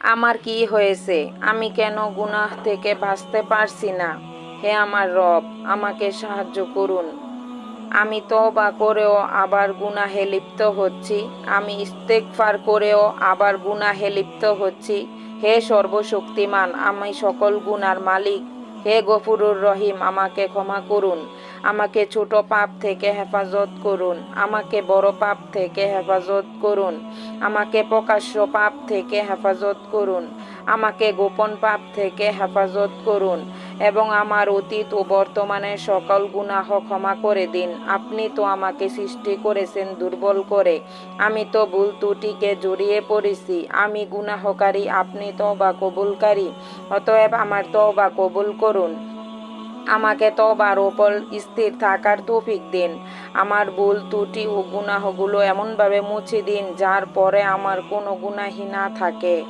আমার কি হয়েছে? আমি কেন গুনাহ থেকে বাঁচতে পারছি না? হে আমার রব, আমাকে সাহায্য করুন। আমি তওবা করেও আবার গুনাহে লিপ্ত হচ্ছি। আমি ইস্তেকফার করেও আবার গুনাহে লিপ্ত হচ্ছি। হে সর্বশক্তিমান, আমি সকল গুনার মালিক। হে গফুরুর রহিম, আমাকে ক্ষমা করুন। আমাকে ছোট পাপ থেকে হেফাজত করুন। আমাকে বড় পাপ থেকে হেফাজত করুন। আমাকে প্রকাশ্য পাপ থেকে হেফাজত করুন। আমাকে গোপন পাপ থেকে হেফাজত করুন এবং আমার অতীত ও বর্তমানের সকল গুনাহ ক্ষমা করে দিন। আপনি তো আমাকে সৃষ্টি করেছেন দুর্বল করে। আমি তো ভুল ত্রুটিকে জড়িয়ে পড়েছি। আমি গুনাহকারী, আপনি তওবা কবুলকারী। অতএব আমার তওবা কবুল করুন। আমাকে তবার ওপর স্থির থাকার তৌফিক দিন। আমার ভুল, ত্রুটি ও গুনাহগুলো এমনভাবে মুছে দিন, যার পরে আমার কোনো গুনাহি না থাকে।